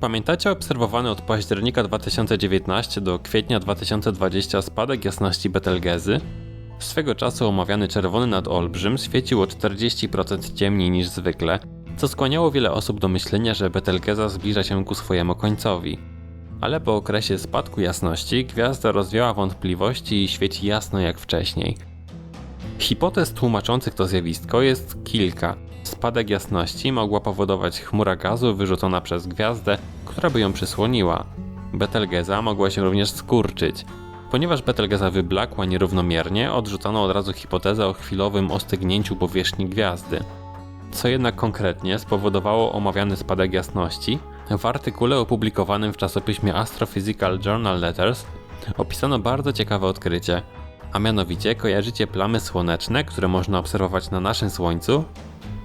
Pamiętacie obserwowany od października 2019 do kwietnia 2020 spadek jasności Betelgezy? Swego czasu omawiany czerwony nadolbrzym świecił o 40% ciemniej niż zwykle, co skłaniało wiele osób do myślenia, że Betelgeza zbliża się ku swojemu końcowi. Ale po okresie spadku jasności gwiazda rozwiała wątpliwości i świeci jasno jak wcześniej. Hipotez tłumaczących to zjawisko jest kilka. Spadek jasności mogła powodować chmura gazu wyrzucona przez gwiazdę, która by ją przysłoniła. Betelgeza mogła się również skurczyć. Ponieważ Betelgeza wyblakła nierównomiernie, odrzucono od razu hipotezę o chwilowym ostygnięciu powierzchni gwiazdy. Co jednak konkretnie spowodowało omawiany spadek jasności? W artykule opublikowanym w czasopiśmie Astrophysical Journal Letters opisano bardzo ciekawe odkrycie. A mianowicie kojarzycie plamy słoneczne, które można obserwować na naszym Słońcu?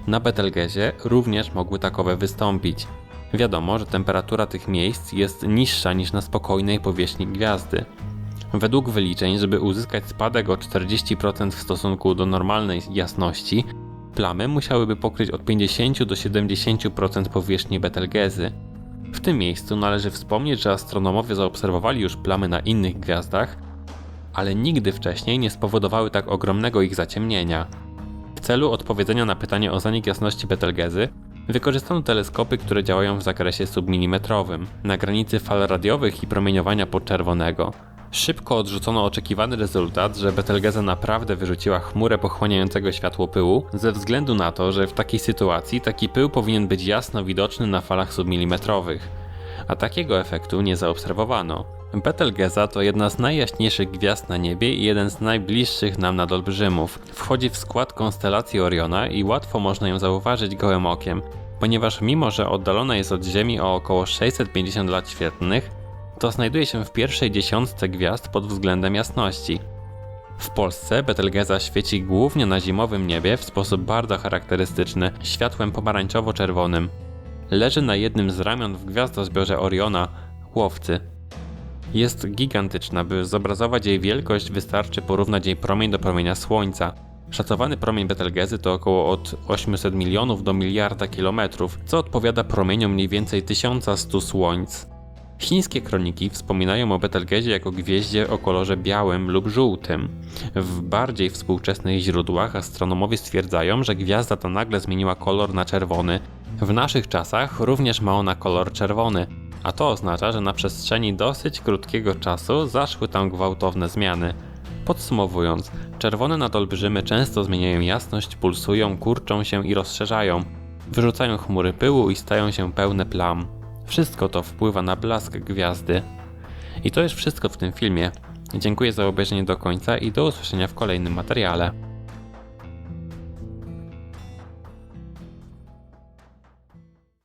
Na Betelgezie również mogły takowe wystąpić. Wiadomo, że temperatura tych miejsc jest niższa niż na spokojnej powierzchni gwiazdy. Według wyliczeń, żeby uzyskać spadek o 40% w stosunku do normalnej jasności, plamy musiałyby pokryć od 50 do 70% powierzchni Betelgezy. W tym miejscu należy wspomnieć, że astronomowie zaobserwowali już plamy na innych gwiazdach, ale nigdy wcześniej nie spowodowały tak ogromnego ich zaciemnienia. W celu odpowiedzenia na pytanie o zanik jasności Betelgezy, wykorzystano teleskopy, które działają w zakresie submilimetrowym, na granicy fal radiowych i promieniowania podczerwonego. Szybko odrzucono oczekiwany rezultat, że Betelgeza naprawdę wyrzuciła chmurę pochłaniającego światło pyłu, ze względu na to, że w takiej sytuacji taki pył powinien być jasno widoczny na falach submilimetrowych. A takiego efektu nie zaobserwowano. Betelgeza to jedna z najjaśniejszych gwiazd na niebie i jeden z najbliższych nam nadolbrzymów. Wchodzi w skład konstelacji Oriona i łatwo można ją zauważyć gołym okiem, ponieważ mimo, że oddalona jest od Ziemi o około 650 lat świetlnych, to znajduje się w pierwszej dziesiątce gwiazd pod względem jasności. W Polsce Betelgeza świeci głównie na zimowym niebie w sposób bardzo charakterystyczny, światłem pomarańczowo-czerwonym. Leży na jednym z ramion w gwiazdozbiorze Oriona, łowcy. Jest gigantyczna, by zobrazować jej wielkość wystarczy porównać jej promień do promienia Słońca. Szacowany promień Betelgezy to około od 800 milionów do miliarda kilometrów, co odpowiada promieniom mniej więcej 1100 słońc. Chińskie kroniki wspominają o Betelgezie jako gwieździe o kolorze białym lub żółtym. W bardziej współczesnych źródłach astronomowie stwierdzają, że gwiazda ta nagle zmieniła kolor na czerwony. W naszych czasach również ma ona kolor czerwony, a to oznacza, że na przestrzeni dosyć krótkiego czasu zaszły tam gwałtowne zmiany. Podsumowując, czerwone nadolbrzymy często zmieniają jasność, pulsują, kurczą się i rozszerzają, wyrzucają chmury pyłu i stają się pełne plam. Wszystko to wpływa na blask gwiazdy. I to już wszystko w tym filmie. Dziękuję za obejrzenie do końca i do usłyszenia w kolejnym materiale.